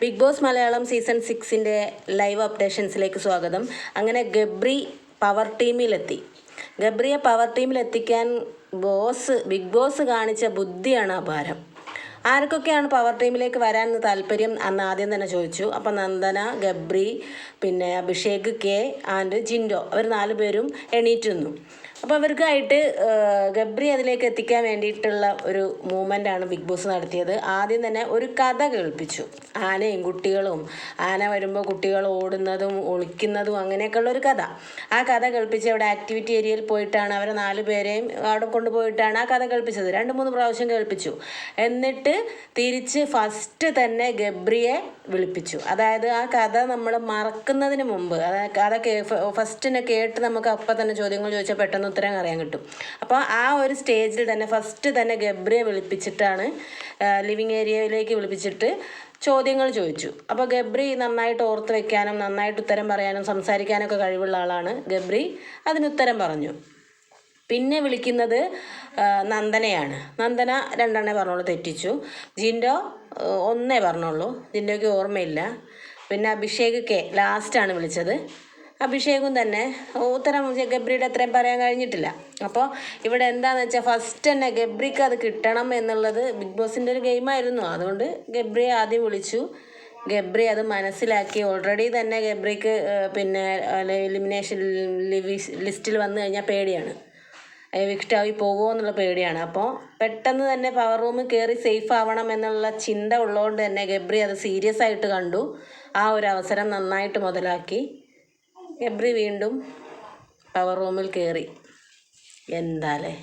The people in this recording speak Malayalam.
ബിഗ് ബോസ് മലയാളം സീസൺ സിക്സിന്റെ ലൈവ് അപ്ഡേഷൻസിലേക്ക് സ്വാഗതം. അങ്ങനെ ഗബ്രി പവർ ടീമിലെത്തി. ഗബ്രിയെ പവർ ടീമിലെത്തിക്കാൻ ബോസ് ബിഗ് ബോസ് കാണിച്ച ബുദ്ധിയാണ് അപാരം. ആർക്കൊക്കെയാണ് പവർ ടീമിലേക്ക് വരാൻ താല്പര്യം അന്ന് ആദ്യം തന്നെ ചോദിച്ചു. അപ്പം നന്ദന ഗബ്രി പിന്നെ അഭിഷേക് കെ ആൻഡ് ജിൻഡോ അവർ നാല് പേരും എണീറ്റുന്നു. അപ്പോൾ അവർക്കായിട്ട് ഗബ്രി അതിലേക്ക് എത്തിക്കാൻ വേണ്ടിയിട്ടുള്ള ഒരു മൂവ്മെന്റാണ് ബിഗ് ബോസ് നടത്തിയത്. ആദ്യം തന്നെ ഒരു കഥ കേൾപ്പിച്ചു. ആനയും കുട്ടികളും ആന വരുമ്പോൾ കുട്ടികൾ ഓടുന്നതും ഒളിക്കുന്നതും അങ്ങനെയൊക്കെയുള്ള ഒരു കഥ. ആ കഥ കേൾപ്പിച്ച് അവിടെ ആക്ടിവിറ്റി ഏരിയയിൽ പോയിട്ടാണ് അവരെ നാല് പേരെയും അവിടെ കൊണ്ടുപോയിട്ടാണ് ആ കഥ കേൾപ്പിച്ചത്. രണ്ട് മൂന്ന് പ്രാവശ്യം കേൾപ്പിച്ചു. എന്നിട്ട് തിരിച്ച് ഫസ്റ്റ് തന്നെ ഗബ്രിയെ വിളിപ്പിച്ചു. അതായത് ആ കഥ നമ്മൾ മറക്കുന്നതിന് മുമ്പ് അതായത് കഥ കേ ഫസ്റ്റിനെ കേട്ട് നമുക്ക് അപ്പം തന്നെ ചോദ്യങ്ങൾ ചോദിച്ചാൽ പെട്ടെന്ന് ഉത്തരം അറിയാൻ കിട്ടും. അപ്പോൾ ആ ഒരു സ്റ്റേജിൽ തന്നെ ഫസ്റ്റ് തന്നെ ഗബ്രിയെ വിളിപ്പിച്ചിട്ടാണ് ലിവിങ് ഏരിയയിലേക്ക് വിളിപ്പിച്ചിട്ട് ചോദ്യങ്ങൾ ചോദിച്ചു. അപ്പോൾ ഗബ്രി നന്നായിട്ട് ഓർത്ത് വെക്കാനും നന്നായിട്ട് ഉത്തരം പറയാനും സംസാരിക്കാനൊക്കെ കഴിവുള്ള ആളാണ് ഗബ്രി. അതിന് ഉത്തരം പറഞ്ഞു. പിന്നെ വിളിക്കുന്നത് നന്ദനയാണ്. നന്ദന രണ്ടെണ്ണേ പറഞ്ഞോളൂ തെറ്റിച്ചു. ജിൻഡോ ഒന്നേ പറഞ്ഞോളൂ. ജിൻഡോയ്ക്ക് ഓർമ്മയില്ല. പിന്നെ അഭിഷേക് കെ ലാസ്റ്റാണ് വിളിച്ചത്. അഭിഷേകും തന്നെ. ഉത്തരം ഗബ്രിയുടെ അത്രയും പറയാൻ കഴിഞ്ഞിട്ടില്ല. അപ്പോൾ ഇവിടെ എന്താണെന്ന് വെച്ചാൽ ഫസ്റ്റ് തന്നെ ഗബ്രിക്ക് അത് കിട്ടണം എന്നുള്ളത് ബിഗ് ബോസിന്റെ ഒരു ഗെയിമായിരുന്നു അതുകൊണ്ട് ഗബ്രിയെ ആദ്യം വിളിച്ചു. ഗബ്രി അത് മനസ്സിലാക്കി. ഓൾറെഡി തന്നെ ഗബ്രിക്ക് പിന്നെ എലിമിനേഷൻ ലിസ്റ്റിൽ വന്നു കഴിഞ്ഞാൽ പേടിയാണ്. വിക്റ്റായി പോകുമോ എന്നുള്ള പേടിയാണ്. അപ്പോൾ പെട്ടെന്ന് തന്നെ പവർ റൂമിൽ കയറി സേഫ് ആവണം എന്നുള്ള ചിന്ത ഉള്ളതുകൊണ്ട് തന്നെ ഗബ്രി അത് സീരിയസ് ആയിട്ട് കണ്ടു. ആ ഒരു അവസരം നന്നായിട്ട് മുതലാക്കി. ഗബ്രി വീണ്ടും പവർ റൂമിൽ കയറി എന്താലേ